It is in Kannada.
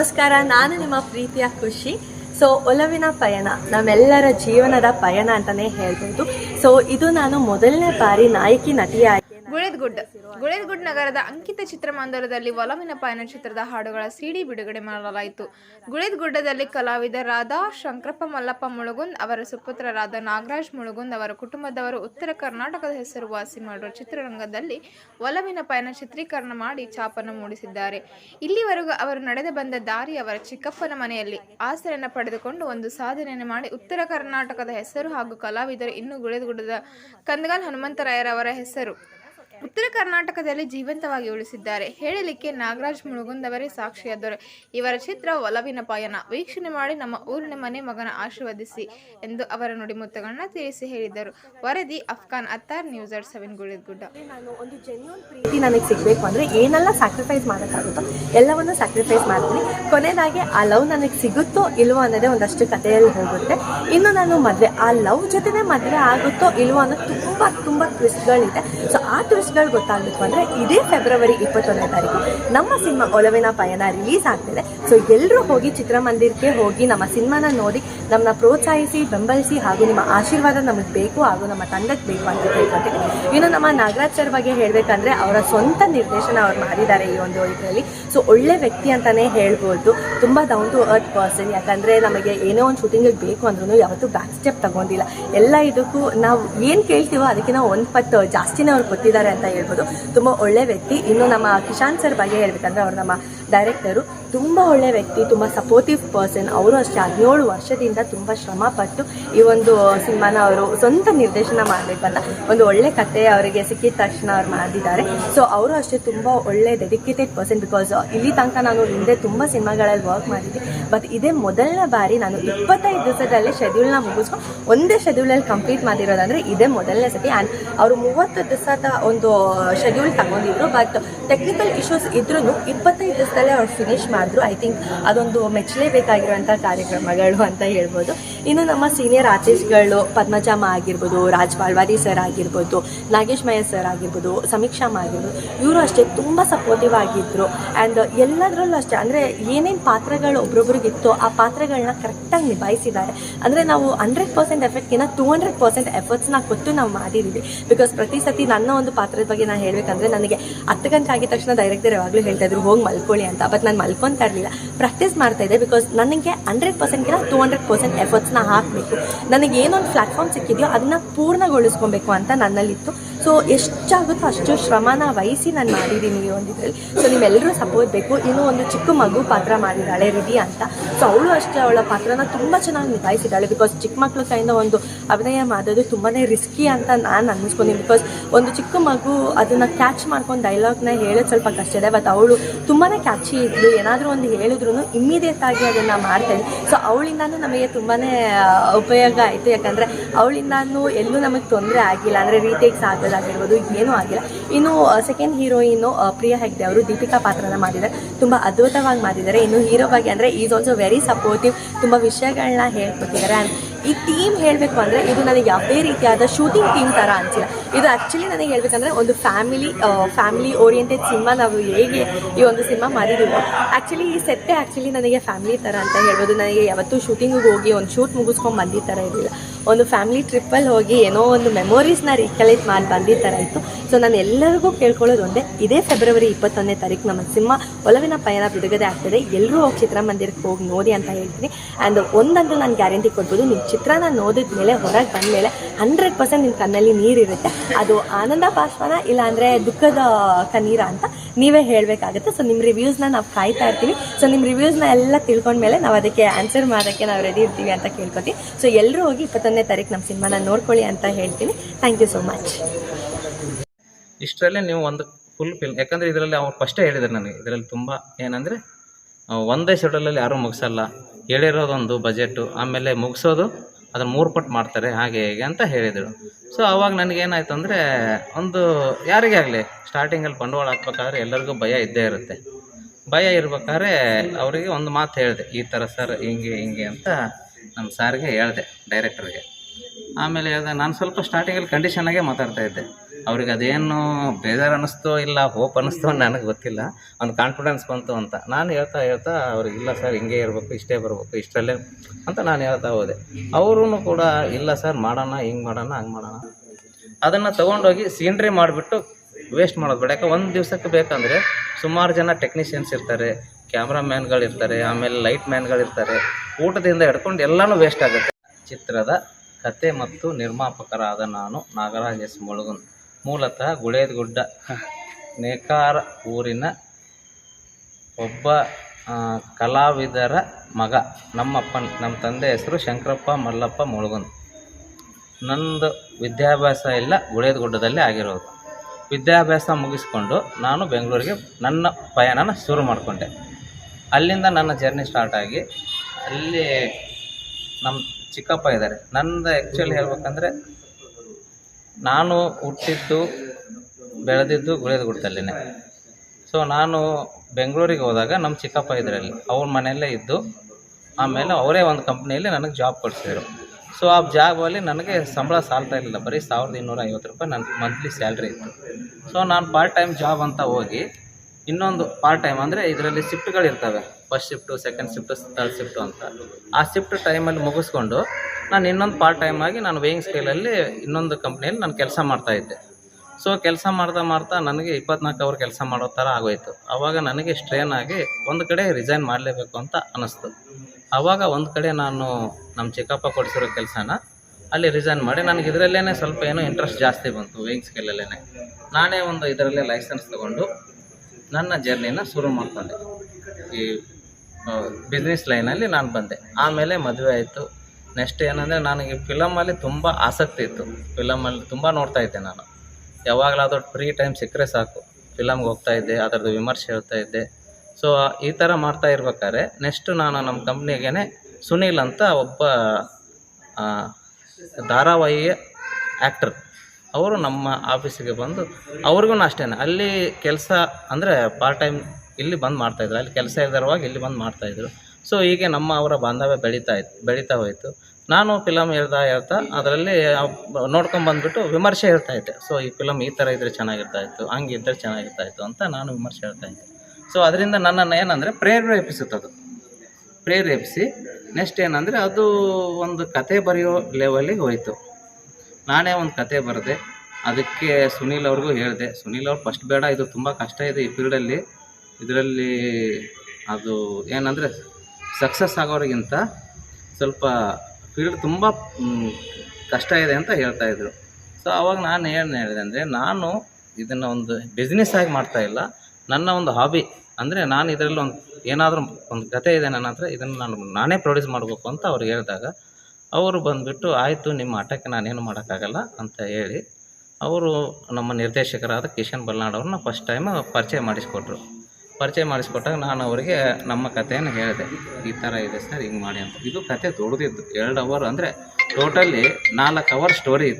ನಮಸ್ಕಾರ, ನಾನು ನಿಮ್ಮ ಪ್ರೀತಿಯ ಖುಷಿ. ಸೊ ಒಲವಿನ ಪಯಣ, ನಮ್ಮೆಲ್ಲರ ಜೀವನದ ಪಯಣ ಅಂತಾನೆ ಹೇಳ್ಬೋದು. ಸೊ ಇದು ನಾನು ಮೊದಲನೇ ಬಾರಿ ನಾಯಕಿ ನಟಿಯಾಗಿ ಗುಳೇದ್ಗುಡ್ ಗುಳಿದ್ಗುಡ್ ನಗರದ ಅಂಕಿತ ಚಿತ್ರಮಂದಿರದಲ್ಲಿ ಒಲವಿನ ಪಯಣ ಚಿತ್ರದ ಹಾಡುಗಳ ಸಿಡಿ ಬಿಡುಗಡೆ ಮಾಡಲಾಯಿತು. ಕಲಾವಿದ ರಾಧಾ ಶಂಕರಪ್ಪ ಮಲ್ಲಪ್ಪ ಮುಳುಗುಂದ್ ಅವರ ಸುಪುತ್ರರಾದ ನಾಗರಾಜ್ ಮುಳುಗುಂದ್ ಅವರ ಕುಟುಂಬದವರು ಉತ್ತರ ಕರ್ನಾಟಕದ ಹೆಸರು ವಾಸಿ ಮಾಡುವ ಚಿತ್ರರಂಗದಲ್ಲಿ ಒಲವಿನ ಪಯಣ ಚಿತ್ರೀಕರಣ ಮಾಡಿ ಛಾಪನ್ನು ಮೂಡಿಸಿದ್ದಾರೆ. ಇಲ್ಲಿವರೆಗೂ ಅವರು ನಡೆದು ಬಂದ ದಾರಿ ಅವರ ಚಿಕ್ಕಪ್ಪನ ಮನೆಯಲ್ಲಿ ಆಸರೆಯನ್ನು ಪಡೆದುಕೊಂಡು ಒಂದು ಸಾಧನೆಯನ್ನು ಮಾಡಿ ಉತ್ತರ ಕರ್ನಾಟಕದ ಹೆಸರು ಹಾಗೂ ಕಲಾವಿದರು ಇನ್ನು ಗುಳಿದ್ಗುಡ್ಡದ ಕಂದಗಾಲ್ ಹನುಮಂತರಾಯರವರ ಹೆಸರು. ಉತ್ತರ ಕರ್ನಾಟಕದಲ್ಲಿ ಜೀವಂತವಾಗಿ ಉಳಿಸಿದ್ದಾರೆ. ಹೇಳಲಿಕ್ಕೆ ನಾಗರಾಜ್ ಮುಳುಗುಂದ್ ಅವರೇ ಸಾಕ್ಷಿಯಾದರು. ಇವರ ಚಿತ್ರ ಒಲವಿನ ಪಯಣ ವೀಕ್ಷಣೆ ಮಾಡಿ ನಮ್ಮ ಊರಿನ ಮನೆ ಮಗನ ಆಶೀರ್ವದಿಸಿ ಎಂದು ಅವರ ನುಡಿಮುತ್ತಗಳನ್ನ ತಿಳಿಸಿ ಹೇಳಿದರು. ವರದಿ, Afghan Attar, news at seven Guledgudda ನಾನು ಒಂದು ಜೆನ್ಯೂನ್ ಪ್ರೀತಿ ನನಗೆ ಸಿಗಬೇಕು ಅಂದರೆ ಏನೆಲ್ಲ ಸ್ಯಾಕ್ರಿಫೈಸ್ ಮಾಡೋಕ್ಕಾಗುತ್ತೋ ಎಲ್ಲವನ್ನು ಸ್ಯಾಕ್ರಿಫೈಸ್ ಮಾಡ್ತೀನಿ. ಕೊನೆಯದಾಗಿ ಆ ಲವ್ ನನಗೆ ಸಿಗುತ್ತೋ ಇಲ್ವೋ ಅನ್ನೋದೇ ಒಂದಷ್ಟು ಕಥೆಯಲ್ಲಿ ಹೋಗುತ್ತೆ. ಇನ್ನು ನಾನು ಮದುವೆ ಆ ಲವ್ ಜೊತೆನೇ ಮದುವೆ ಆಗುತ್ತೋ ಇಲ್ವೋ ಅನ್ನೋದು ತುಂಬ ತುಂಬ ಟ್ವಿಸ್ಟ್ಗಳಿದೆ ಸೊ ಆ ಟ್ವಿಸ್ಟ್ಗಳು ಗೊತ್ತಾಗಬೇಕು ಅಂದರೆ ಇದೇ ಫೆಬ್ರವರಿ ಇಪ್ಪತ್ತೊಂದನೇ ತಾರೀಕು. ನಮ್ಮ ಸಿನಿಮಾ ಒಲವಿನ ಪಯಣ ರಿಲೀಸ್ ಆಗ್ತಿದೆ. ಸೊ ಎಲ್ಲರೂ ಹೋಗಿ ಚಿತ್ರಮಂದಿರಕ್ಕೆ ಹೋಗಿ ನಮ್ಮ ಸಿನಿಮಾನ ನೋಡಿ ನಮ್ಮನ್ನ ಪ್ರೋತ್ಸಾಹಿಸಿ, ಬೆಂಬಲಿಸಿ ಹಾಗೂ ನಿಮ್ಮ ಆಶೀರ್ವಾದ ನಮಗೆ ಬೇಕು ಹಾಗೂ ನಮ್ಮ ತಂಡಕ್ಕೆ ಬೇಕು ಅಂತ ಕೇಳ್ಕೊತೀನಿ ಇನ್ನು ನಮ್ಮ ನಾಗರಾಜ್ ಸರ್ ಬಗ್ಗೆ ಹೇಳಬೇಕಂದ್ರೆ ಅವರ ಸ್ವಂತ ನಿರ್ದೇಶನ ಅವ್ರು ಮಾಡಿದ್ದಾರೆ ಈ ಒಂದು ಇದರಲ್ಲಿ. ಸೊ ಒಳ್ಳೆ ವ್ಯಕ್ತಿ ಅಂತಲೇ ಹೇಳ್ಬೋದು. ತುಂಬ ಡೌನ್ ಟು ಅರ್ತ್ ಪರ್ಸನ್ ಯಾಕಂದರೆ ನಮಗೆ ಏನೋ ಒಂದು ಶೂಟಿಂಗಿಗೆ ಬೇಕು ಅಂದ್ರೂ ಯಾವತ್ತೂ ಬ್ಯಾಕ್ ಸ್ಟೆಪ್ ತಗೊಂಡಿಲ್ಲ. ಎಲ್ಲ ಇದಕ್ಕೂ ನಾವು ಏನು ಕೇಳ್ತೀವೋ ಅದಕ್ಕಿಂತ ಒಂದು ಪಟ್ಟು ಜಾಸ್ತಿನೇ ಅವ್ರು ಕೊಟ್ಟಿದ್ದಾರೆ ಅಂತ ಹೇಳ್ಬೋದು. ತುಂಬ ಒಳ್ಳೆ ವ್ಯಕ್ತಿ. ಇನ್ನು ನಮ್ಮ ಕಿಶಾನ್ ಸರ್ ಬಗ್ಗೆ ಹೇಳ್ಬೇಕಂದ್ರೆ ಅವ್ರು ನಮ್ಮ ಡೈರೆಕ್ಟರು ತುಂಬ ಒಳ್ಳೆ ವ್ಯಕ್ತಿ, ತುಂಬ ಸಪೋರ್ಟಿವ್ ಪರ್ಸನ್ ಅವರು ಅಷ್ಟೇ ಹದಿನೇಳು ವರ್ಷದಿಂದ ತುಂಬ ಶ್ರಮ ಪಟ್ಟು ಈ ಒಂದು ಸಿನಿಮಾನ ಅವರು ಸ್ವಂತ ನಿರ್ದೇಶನ ಮಾಡಬೇಕಲ್ಲ, ಒಂದು ಒಳ್ಳೆ ಕತೆ ಅವರಿಗೆ ಸಿಕ್ಕಿದ ತಕ್ಷಣ ಅವ್ರು ಮಾಡಿದ್ದಾರೆ ಸೊ ಅವರು ಅಷ್ಟೇ ತುಂಬ ಒಳ್ಳೆ ಡೆಡಿಕೇಟೆಡ್ ಪರ್ಸನ್ ಬಿಕಾಸ್ ಇಲ್ಲಿ ತನಕ ನಾನು ಹಿಂದೆ ತುಂಬ ಸಿನಿಮಾಗಳಲ್ಲಿ ವರ್ಕ್ ಮಾಡಿದ್ದೆ. ಬಟ್ ಇದೇ ಮೊದಲನೇ ಬಾರಿ ನಾನು ಇಪ್ಪತ್ತೈದು ದಿವಸದಲ್ಲೇ ಶೆಡ್ಯೂಲ್ನ ಮುಗಿಸ್ಕೊಂಡು ಒಂದೇ ಶೆಡ್ಯೂಲಲ್ಲಿ ಕಂಪ್ಲೀಟ್ ಮಾಡಿರೋದಂದರೆ ಇದೇ ಮೊದಲನೇ ಸತಿ. ಆ್ಯಂಡ್ ಅವರು ಮೂವತ್ತು ದಿವಸದ ಒಂದು ಶೆಡ್ಯೂಲ್ ತಗೊಂಡಿದ್ರು. ಬಟ್ ಟೆಕ್ನಿಕಲ್ ಇಶ್ಯೂಸ್ ಇದ್ರೂ ಇಪ್ಪತ್ತೈದು ದಿವಸದಲ್ಲೇ ಅವ್ರು ಫಿನಿಶ್ ಮಾಡಿದ್ರು ಐ ಥಿಂಕ್ ಅದೊಂದು ಮೆಚ್ಚಲೇಬೇಕಾಗಿರುವಂಥ ಕಾರ್ಯಕ್ರಮಗಳು ಅಂತ ಹೇಳ್ಬೋದು. ಇನ್ನು ನಮ್ಮ ಸೀನಿಯರ್ ಆರ್ಟಿಸ್ಟ್ಗಳು ಪದ್ಮಜಾಮ ಆಗಿರ್ಬೋದು, ರಾಜ್ ಬಾಳ್ವಾರಿ ಸರ್ ಆಗಿರ್ಬೋದು, ನಾಗೇಶ್ ಮಯ್ಯ ಸರ್ ಆಗಿರ್ಬೋದು ಸಮೀಕ್ಷಾಮ ಆಗಿರ್ಬೋದು, ಇವರು ಅಷ್ಟೇ ತುಂಬ ಸಪೋರ್ಟಿವ್ ಆಗಿದ್ದರು ಆ್ಯಂಡ್ ಎಲ್ಲದರಲ್ಲೂ ಅಷ್ಟೇ, ಅಂದರೆ ಏನೇನು ಪಾತ್ರಗಳು ಒಬ್ರೊಬ್ರಿಗಿತ್ತೋ ಆ ಪಾತ್ರಗಳನ್ನ ಕರೆಕ್ಟಾಗಿ ನಿಭಾಯಿಸಿದ್ದಾರೆ. ಅಂದರೆ ನಾವು ಹಂಡ್ರೆಡ್ ಪರ್ಸೆಂಟ್ ಎಫೆಕ್ಟ್ಗಿಂತ ಟೂ ಹಂಡ್ರೆಡ್ ಪರ್ಸೆಂಟ್ ಎಫರ್ಟ್ಸ್ನ ಕೊಟ್ಟು ನಾವು ಮಾಡಿದ್ದೀವಿ ಬಿಕಾಸ್ ಪ್ರತಿ ಸತಿ ನನ್ನ ಒಂದು ಪಾತ್ರದ ಬಗ್ಗೆ ನಾನು ಹೇಳಬೇಕಂದ್ರೆ, ನನಗೆ ಹತ್ತು ಗಂಟೆ ಆಗಿದ ತಕ್ಷಣ ಡೈರೆಕ್ಟರ್ ಯಾವಾಗಲೂ ಹೇಳ್ತಾ ಇದ್ರು, ಹೋಗಿ ಮಲ್ಕೊಳ್ಳಿ ಅಂತ. ಬಟ್ ನಾನು ಮಲ್ಕೊತಾ ಇರಲಿಲ್ಲ ಪ್ರಾಕ್ಟೀಸ್ ಮಾಡ್ತಾ ಇದ್ದೆ ಬಿಕಾಸ್ ನನಗೆ ಹಂಡ್ರೆಡ್ ಪರ್ಸೆಂಟ್ಗಿಂತ ಟೂ ಹಂಡ್ರೆಡ್ ಪರ್ಸೆಂಟ್ ಎಫರ್ಟ್ಸ್ನ ಹಾಕಬೇಕು. ನನಗೆ ಏನೊಂದು ಪ್ಲಾಟ್ಫಾರ್ಮ್ ಸಿಕ್ಕಿದೆಯೋ ಅದನ್ನ ಪೂರ್ಣಗೊಳಿಸ್ಕೊಬೇಕು ಅಂತ ನನ್ನಲ್ಲಿತ್ತು. ಸೊ ಎಷ್ಟಾಗುತ್ತೋ ಅಷ್ಟು ಶ್ರಮನ ವಹಿಸಿ ನಾನು ಮಾಡಿದ್ದೀನಿ ಒಂದು ಇದರಲ್ಲಿ ಸೊ ನಿಮ್ಮೆಲ್ಲರೂ ಸಪೋರ್ಟ್ ಬೇಕು. ಇನ್ನೂ ಒಂದು ಚಿಕ್ಕ ಮಗು ಪಾತ್ರ ಮಾಡಿದ್ದಾಳೆ, ರಿಧಿ ಅಂತ. ಸೊ ಅವಳು ಅಷ್ಟೇ, ಅವಳ ಪಾತ್ರನ ತುಂಬ ಚೆನ್ನಾಗಿ ನಿಭಾಯಿಸಿದ್ದಾಳೆ ಬಿಕಾಸ್ ಚಿಕ್ಕ ಮಕ್ಕಳ ಕೈಯಿಂದ ಒಂದು ಅಭಿನಯ ಮಾಡೋದು ತುಂಬಾ ರಿಸ್ಕಿ ಅಂತ ನಾನು ಅನ್ನಿಸ್ಕೊಂಡಿನಿ ಬಿಕಾಸ್ ಒಂದು ಚಿಕ್ಕ ಮಗು ಅದನ್ನು ಕ್ಯಾಚ್ ಮಾಡ್ಕೊಂಡು ಡೈಲಾಗ್ನ ಹೇಳೋದು ಸ್ವಲ್ಪ ಕಷ್ಟ ಇದೆ. ಬಟ್ ಅವಳು ತುಂಬಾ ಕ್ಯಾಚಿ ಇದ್ಲು. ಏನಾದರೂ ಒಂದು ಹೇಳಿದ್ರು ಇಮ್ಮಿಡಿಯೇಟ್ ಆಗಿ ಅದನ್ನು ಮಾಡ್ತೇನೆ. ಸೊ ಅವಳಿಂದಾನು ನಮಗೆ ತುಂಬಾ ಉಪಯೋಗ ಆಯಿತು. ಯಾಕಂದರೆ ಅವಳಿಂದಾನು ಎಲ್ಲೂ ನಮಗೆ ತೊಂದರೆ ಆಗಿಲ್ಲ. ಅಂದರೆ ರೀಟೇಕ್ಸ್ ಆಗೋದಾಗಿರ್ಬೋದು ಏನೂ ಆಗಿಲ್ಲ. ಇನ್ನು ಸೆಕೆಂಡ್ ಹೀರೋಯಿನು ಪ್ರಿಯಾ ಹೆಗ್ಡೆ ಅವರು ದೀಪಿಕಾ ಪಾತ್ರನ ಮಾಡಿದ್ದಾರೆ. ತುಂಬ ಅದ್ಭುತವಾಗಿ ಮಾಡಿದ್ದಾರೆ. ಇನ್ನು ಹೀರೋ ಬಗ್ಗೆ ಅಂದರೆ ಈಸ್ ಆಲ್ಸೋ ವೆರಿ ಸಪೋರ್ಟಿವ್ ತುಂಬ ವಿಷಯಗಳನ್ನ ಹೇಳ್ಕೊಟ್ಟಿದ್ದಾರೆ. ಆ್ಯಂಡ್ ಈ ಟೀಮ್ ಹೇಳಬೇಕು ಅಂದರೆ ಇದು ನನಗೆ ಯಾವುದೇ ರೀತಿಯಾದ ಶೂಟಿಂಗ್ ಟೀಮ್ ಥರ ಅನಿಸಿಲ್ಲ. ಇದು ಆ್ಯಕ್ಚುಲಿ ನನಗೆ ಹೇಳಬೇಕಂದ್ರೆ ಒಂದು ಫ್ಯಾಮಿಲಿ ಫ್ಯಾಮಿಲಿ ಓರಿಯೆಂಟೆಡ್ ಸಿನಿಮಾ ನಾವು ಹೇಗೆ ಈ ಒಂದು ಸಿನಿಮಾ ಮಾಡಿದ್ದೀವಿ ಆ್ಯಕ್ಚುಲಿ ಈ ಸೆಟ್ಟೇ ಆ್ಯಕ್ಚುಲಿ ನನಗೆ ಫ್ಯಾಮಿಲಿ ಥರ ಅಂತ ಹೇಳ್ಬೋದು. ನನಗೆ ಯಾವತ್ತೂ ಶೂಟಿಂಗಿಗೆ ಹೋಗಿ ಒಂದು ಶೂಟ್ ಮುಗಿಸ್ಕೊಂಡು ಬಂದಿದ್ದ ಥರ ಇರಲಿಲ್ಲ. ಒಂದು ಫ್ಯಾಮಿಲಿ ಟ್ರಿಪ್ಪಲ್ಲಿ ಹೋಗಿ ಏನೋ ಒಂದು ಮೆಮೊರೀಸ್ನ ರೀಕಲೆಕ್ಟ್ ಮಾಡಿ ಬಂದಿದ್ದ ಥರ ಇತ್ತು ಸೊ ನಾನು ಎಲ್ಲರಿಗೂ ಕೇಳ್ಕೊಳ್ಳೋದು ಒಂದೇ, ಇದೇ ಫೆಬ್ರವರಿ ಇಪ್ಪತ್ತೊಂದನೇ ತಾರೀಕು ನಮ್ಮ ಸಿಂಹ ಒಲವಿನ ಪಯಣ ಬಿಡುಗಡೆ ಆಗ್ತದೆ. ಎಲ್ಲರೂ ಹೋಗಿ ಚಿತ್ರಮಂದಿರಕ್ಕೆ ಹೋಗಿ ನೋಡಿ ಅಂತ ಹೇಳ್ತೀನಿ. ಆ್ಯಂಡ್ ಒಂದಂತೂ ನಾನು ಗ್ಯಾರಂಟಿ ಕೊಡ್ಬೋದು ನಿಮ್ಮ ಚಿತ್ರನ ನೋಡಿದ ಮೇಲೆ, ಹೊರಗೆ ಬಂದ ಮೇಲೆ ಹಂಡ್ರೆಡ್ ಪರ್ಸೆಂಟ್ ನಿಮ್ಮ ಕಣ್ಣಲ್ಲಿ ನೀರಿರುತ್ತೆ. ಅದು ಆನಂದ ಪಾಶ್ವನ ಇಲ್ಲಾಂದರೆ ದುಃಖದ ಕಣ್ಣೀರ ಅಂತ ನೀವೇ ಹೇಳಬೇಕಾಗುತ್ತೆ. ಸೊ ನಿಮ್ಮ ರಿವ್ಯೂಸ್ನ ನಾವು ಕಾಯ್ತಾ ಇರ್ತೀವಿ. ಸೊ ನಿಮ್ಮ ರಿವ್ಯೂಸ್ನ ಎಲ್ಲ ತಿಳ್ಕೊಂಡ್ಮೇಲೆ ನಾವು ಅದಕ್ಕೆ ಆನ್ಸರ್ ಮಾಡೋಕ್ಕೆ ನಾವು ರೆಡಿ ಇರ್ತೀವಿ ಅಂತ ಕೇಳ್ಕೊತೀವಿ. ಸೊ ಎಲ್ಲರೂ ಹೋಗಿ ಇಪ್ಪತ್ತೊಂದನೇ ತಾರೀಕು ನಮ್ಮ ಸಿನಿಮಾನ ನೋಡ್ಕೊಳ್ಳಿ ಅಂತ ಹೇಳ್ತೀನಿ. ಥ್ಯಾಂಕ್ ಯು ಸೊ ಮಚ್ ಇಷ್ಟರಲ್ಲೇ ನೀವು ಒಂದು ಫುಲ್ ಫಿಲ್ಮ್ ಯಾಕಂದರೆ ಇದರಲ್ಲಿ ಅವ್ರು ಫಸ್ಟೇ ಹೇಳಿದ್ದಾರೆ ನನಗೆ, ಇದರಲ್ಲಿ ತುಂಬ ಏನಂದರೆ ಒಂದೇ ಶೆಡ್ಯೂಲಲ್ಲಿ ಯಾರೂ ಮುಗಿಸಲ್ಲ. ಹೇಳಿರೋದೊಂದು ಬಜೆಟ್ಟು ಆಮೇಲೆ ಮುಗಿಸೋದು ಅದನ್ನು ಮೂರು ಪಟ್ಟು ಮಾಡ್ತಾರೆ, ಹಾಗೆ ಹೇಗೆ ಅಂತ ಹೇಳಿದರು. ಸೊ ಅವಾಗ ನನಗೇನಾಯ್ತು ಅಂದರೆ, ಒಂದು ಯಾರಿಗೇ ಆಗಲಿ ಸ್ಟಾರ್ಟಿಂಗಲ್ಲಿ ಬಂಡವಾಳ ಹಾಕ್ಬೇಕಾದ್ರೆ ಎಲ್ಲರಿಗೂ ಭಯ ಇದ್ದೇ ಇರುತ್ತೆ. ಭಯ ಇರ್ಬೇಕಾದ್ರೆ ಅವರಿಗೆ ಒಂದು ಮಾತು ಹೇಳಿದೆ, ಈ ಥರ ಸರ್ ಹಿಂಗೆ ಹಿಂಗೆ ಅಂತ ನಮ್ಮ ಸಾರಿಗೆ ಹೇಳಿದೆ. ಡೈರೆಕ್ಟರ್ಗೆ ಆಮೇಲೆ ಅದು ನಾನು ಸ್ವಲ್ಪ ಸ್ಟಾರ್ಟಿಂಗಲ್ಲಿ ಕಂಡೀಷನಾಗೆ ಮಾತಾಡ್ತಾ ಇದ್ದೆ. ಅವ್ರಿಗೆ ಅದೇನು ಬೇಜಾರು ಅನ್ನಿಸ್ತೋ ಇಲ್ಲ ಹೋಪ್ ಅನ್ನಿಸ್ತೋ ನನಗೆ ಗೊತ್ತಿಲ್ಲ. ಒಂದು ಕಾನ್ಫಿಡೆನ್ಸ್ ಬಂತು ಅಂತ. ನಾನು ಹೇಳ್ತಾ ಹೇಳ್ತಾ ಅವ್ರಿಗೆ, ಇಲ್ಲ ಸರ್ ಹಿಂಗೆ ಇರಬೇಕು, ಇಷ್ಟೇ ಬರಬೇಕು, ಇಷ್ಟರಲ್ಲೇ ಅಂತ ನಾನು ಹೇಳ್ತಾ ಹೋದೆ. ಅವರೂ ಕೂಡ, ಇಲ್ಲ ಸರ್ ಮಾಡೋಣ, ಹಿಂಗೆ ಮಾಡೋಣ, ಹಂಗೆ ಮಾಡೋಣ. ಅದನ್ನು ತೊಗೊಂಡೋಗಿ ಸೀನ್ರಿ ಮಾಡಿಬಿಟ್ಟು ವೇಸ್ಟ್ ಮಾಡೋದು ಬೇಡ. ಯಾಕೆ ಒಂದು ದಿವಸಕ್ಕೆ ಬೇಕಂದರೆ ಸುಮಾರು ಜನ ಟೆಕ್ನಿಷಿಯನ್ಸ್ ಇರ್ತಾರೆ ಕ್ಯಾಮ್ರಾಮ್ಯಾನ್ಗಳಿರ್ತಾರೆ ಆಮೇಲೆ ಲೈಟ್ ಮ್ಯಾನ್ಗಳಿರ್ತಾರೆ ಊಟದಿಂದ ಹಿಡ್ಕೊಂಡು ಎಲ್ಲನೂ ವೇಸ್ಟ್ ಆಗುತ್ತೆ. ಚಿತ್ರದ ಕತೆ ಮತ್ತು ನಿರ್ಮಾಪಕರಾದ ನಾನು ನಾಗರಾಜ್ ಎಸ್ ಮುಳುಗುನ್. ಮೂಲತಃ ಗುಳೇದಗುಡ್ಡ ನೇಕಾರ ಊರಿನ ಒಬ್ಬ ಕಲಾವಿದರ ಮಗ. ನಮ್ಮಪ್ಪನ ನಮ್ಮ ತಂದೆ ಹೆಸರು ಶಂಕರಪ್ಪ ಮಲ್ಲಪ್ಪ ಮುಳುಗುನ್. ನಂದು ವಿದ್ಯಾಭ್ಯಾಸ ಎಲ್ಲ ಗುಳೇದಗುಡ್ಡದಲ್ಲೇ ಆಗಿರೋದು. ವಿದ್ಯಾಭ್ಯಾಸ ಮುಗಿಸ್ಕೊಂಡು ನಾನು ಬೆಂಗಳೂರಿಗೆ ನನ್ನ ಪಯಣನ ಶುರು ಮಾಡಿಕೊಂಡೆ. ಅಲ್ಲಿಂದ ನನ್ನ ಜರ್ನಿ ಸ್ಟಾರ್ಟ್ ಆಗಿ ಅಲ್ಲಿ ನಮ್ಮ ಚಿಕ್ಕಪ್ಪ ಇದ್ದಾರೆ. ನಂದು ಆ್ಯಕ್ಚುಲಿ ಹೇಳ್ಬೇಕಂದ್ರೆ ನಾನು ಹುಟ್ಟಿದ್ದು, ಬೆಳೆದಿದ್ದು ಗುಳೇದಗುಡ್ಡದಲ್ಲೇ ಸೊ ನಾನು ಬೆಂಗಳೂರಿಗೆ ಹೋದಾಗ ನಮ್ಮ ಚಿಕ್ಕಪ್ಪ ಇದರಲ್ಲಿ. ಅವ್ರ ಮನೆಯಲ್ಲೇ ಇದ್ದು, ಆಮೇಲೆ ಅವರೇ ಒಂದು ಕಂಪ್ನಿಯಲ್ಲಿ ನನಗೆ ಜಾಬ್ ಕೊಡಿಸಿದ್ರು. ಸೊ ಆ ಜಾಬಲ್ಲಿ ನನಗೆ ಸಂಬಳ ಸಾಲ್ತಾ ಇರಲಿಲ್ಲ. ಬರೀ ಸಾವಿರದ ಇನ್ನೂರ ಐವತ್ತು ರೂಪಾಯಿ ನನ್ನ ಮಂತ್ಲಿ ಸ್ಯಾಲ್ರಿ ಇತ್ತು. ಸೊ ನಾನು ಪಾರ್ಟ್ ಟೈಮ್ ಜಾಬ್ ಅಂತ ಹೋಗಿ, ಇನ್ನೊಂದು ಪಾರ್ಟ್ ಟೈಮ್ ಅಂದರೆ ಇದರಲ್ಲಿ ಶಿಫ್ಟ್ಗಳಿರ್ತವೆ first shift second shift third shift ಅಂತ. ಆ ಶಿಫ್ಟ್ ಟೈಮಲ್ಲಿ ಮುಗಿಸ್ಕೊಂಡು ನಾನು ಇನ್ನೊಂದು ಪಾರ್ಟ್ ಟೈಮ್ ಆಗಿ ನಾನು ವೇಯಿಂಗ್ ಸ್ಕೇಲಲ್ಲಿ ಇನ್ನೊಂದು ಕಂಪ್ನಿಯಲ್ಲಿ ನಾನು ಕೆಲಸ ಮಾಡ್ತಾಯಿದ್ದೆ ಸೊ ಕೆಲಸ ಮಾಡ್ತಾ ಮಾಡ್ತಾ ನನಗೆ ಇಪ್ಪತ್ನಾಲ್ಕು ಅವರ್ ಕೆಲಸ ಮಾಡೋ ಥರ ಆಗೋಯ್ತು. ಆವಾಗ ನನಗೆ ಸ್ಟ್ರೇನ್ ಆಗಿ ಒಂದು ಕಡೆ ರಿಸೈನ್ ಮಾಡಲೇಬೇಕು ಅಂತ ಅನ್ನಿಸ್ತು ಆವಾಗ ಒಂದು ಕಡೆ ನಾನು ನಮ್ಮ ಚಿಕ್ಕಪ್ಪ ಕೊಡಿಸಿರೋ ಕೆಲಸನ ಅಲ್ಲಿ ರಿಸೈನ್ ಮಾಡಿ ನನಗೆ ಇದರಲ್ಲೇ ಸ್ವಲ್ಪ ಏನೋ ಇಂಟ್ರೆಸ್ಟ್ ಜಾಸ್ತಿ ಬಂತು ವೇಯಿಂಗ್ ಸ್ಕೇಲಲ್ಲೇ ನಾನೇ ಒಂದು ಇದರಲ್ಲೇ ಲೈಸೆನ್ಸ್ ತೊಗೊಂಡು ನನ್ನ ಜರ್ನಿನ ಶುರು ಮಾಡ್ಕೊಂಡೆ. ಈ ಬಿಸ್ನೆಸ್ ಲೈನಲ್ಲಿ ನಾನು ಬಂದೆ. ಆಮೇಲೆ ಮದುವೆ ಆಯಿತು. ನೆಕ್ಸ್ಟ್ ಏನಂದರೆ ನನಗೆ ಫಿಲಮಲ್ಲಿ ತುಂಬ ಆಸಕ್ತಿ ಇತ್ತು. ಫಿಲಮಲ್ಲಿ ತುಂಬ ನೋಡ್ತಾ ಇದ್ದೆ ನಾನು. ಯಾವಾಗಲಾದ್ರೂ ಫ್ರೀ ಟೈಮ್ ಸಿಕ್ಕರೆ ಸಾಕು. ಫಿಲಮ್ಗೆ ಹೋಗ್ತಾ ಇದ್ದೆ, ಅದರದ್ದು ವಿಮರ್ಶೆ ಹೇಳ್ತಾ ಇದ್ದೆ. ಸೊ ಈ ಥರ ಮಾಡ್ತಾ ಇರ್ಬೇಕಾದ್ರೆ ನೆಕ್ಸ್ಟ್ ನಾನು ನಮ್ಮ ಕಂಪ್ನಿಗೇ ಸುನೀಲ್ ಅಂತ ಒಬ್ಬ ಧಾರಾವಾಹಿಯ ಆ್ಯಕ್ಟರ್ ಅವರು ನಮ್ಮ ಆಫೀಸಿಗೆ ಬಂದು, ಅವ್ರಿಗೂ ಅಷ್ಟೇ ಅಲ್ಲಿ ಕೆಲಸ ಅಂದರೆ ಪಾರ್ಟ್ ಟೈಮ್ ಇಲ್ಲಿ ಬಂದು ಮಾಡ್ತಾಯಿದ್ರು ಅಲ್ಲಿ ಕೆಲಸ ಇಲ್ದಿರುವಾಗ ಇಲ್ಲಿ ಬಂದು ಮಾಡ್ತಾಯಿದ್ರು ಸೊ ಹೀಗೆ ನಮ್ಮ ಅವರ ಬಾಂಧವ್ಯ ಬೆಳೀತಾ ಇತ್ತು ಬೆಳೀತಾ ಹೋಯಿತು. ನಾನು ಫಿಲಮ್ ಹೇಳ್ತಾ ಹೇಳ್ತಾ ಅದರಲ್ಲಿ ನೋಡ್ಕೊಂಡು ಬಂದುಬಿಟ್ಟು ವಿಮರ್ಶೆ ಹೇಳ್ತಾ ಇದ್ದೆ. ಸೊ ಈ ಫಿಲಮ್ ಈ ಥರ ಇದ್ದರೆ ಚೆನ್ನಾಗಿರ್ತಾ ಇತ್ತು, ಹಂಗೆ ಇದ್ದರೆ ಚೆನ್ನಾಗಿರ್ತಾ ಇತ್ತು ಅಂತ ನಾನು ವಿಮರ್ಶೆ ಹೇಳ್ತಾ ಇದ್ದೆ. ಸೊ ಅದರಿಂದ ನನ್ನನ್ನು ಏನಂದರೆ ಪ್ರೇರೇಪಿಸುತ್ತದು ಪ್ರೇರೇಪಿಸಿ ನೆಕ್ಸ್ಟ್ ಏನಂದರೆ ಅದು ಒಂದು ಕತೆ ಬರೆಯೋ ಲೆವೆಲಿಗೆ ಹೋಯಿತು. ನಾನೇ ಒಂದು ಕತೆ ಬರೆದೆ. ಅದಕ್ಕೆ ಸುನೀಲ್ ಅವ್ರಿಗೂ ಹೇಳಿದೆ. ಸುನೀಲ್ ಅವ್ರು ಫಸ್ಟ್ ಬೇಡ, ಇದು ತುಂಬ ಕಷ್ಟ ಇದೆ ಈ ಫೀಲ್ಡಲ್ಲಿ ಇದರಲ್ಲಿ ಅದು ಏನಂದರೆ ಸಕ್ಸಸ್ ಆಗೋರಿಗಿಂತ ಸ್ವಲ್ಪ ಫೀಲ್ಡ್ ತುಂಬ ಕಷ್ಟ ಇದೆ ಅಂತ ಹೇಳ್ತಾ ಇದ್ರು. ಸೊ ಅವಾಗ ನಾನು ಏನು ಹೇಳಿದೆ ಅಂದರೆ ನಾನು ಇದನ್ನು ಒಂದು ಬಿಸ್ನೆಸ್ ಆಗಿ ಮಾಡ್ತಾ ಇಲ್ಲ. ನನ್ನ ಒಂದು ಹಾಬಿ ಅಂದರೆ ನಾನು ಇದರಲ್ಲಿ ಒಂದು ಏನಾದರೂ ಒಂದು ಕತೆ ಇದೆ ನನ್ನ ಹತ್ರ, ಇದನ್ನು ನಾನು ನಾನೇ ಪ್ರೊಡ್ಯೂಸ್ ಮಾಡಬೇಕು ಅಂತ ಅವ್ರಿಗೆ ಹೇಳಿದಾಗ ಅವರು ಬಂದುಬಿಟ್ಟು, ಆಯಿತು, ನಿಮ್ಮ ಆಟಕ್ಕೆ ನಾನೇನು ಮಾಡೋಕ್ಕಾಗಲ್ಲ ಅಂತ ಹೇಳಿ, ಅವರು ನಮ್ಮ ನಿರ್ದೇಶಕರಾದ ಕಿಶನ್ ಬಲ್ನಾಡ್ ಅವ್ರನ್ನ ಫಸ್ಟ್ ಟೈಮ್ ಪರಿಚಯ ಮಾಡಿಸ್ಕೊಟ್ರು. ಪರಿಚಯ ಮಾಡಿಸ್ಕೊಟ್ಟಾಗ ನಾನು ಅವರಿಗೆ ನಮ್ಮ ಕಥೆಯನ್ನು ಹೇಳಿದೆ. ಈ ಥರ ಇದೆ ಸರ್, ಹಿಂಗೆ ಮಾಡಿ ಅಂತ. ಇದು ಕತೆ ದೊಡ್ಡದಿತ್ತು. ಎರಡು ಅವರ್ ಅಂದರೆ ಟೋಟಲಿ ನಾಲ್ಕು ಅವರ್ ಸ್ಟೋರಿ ಇತ್ತು.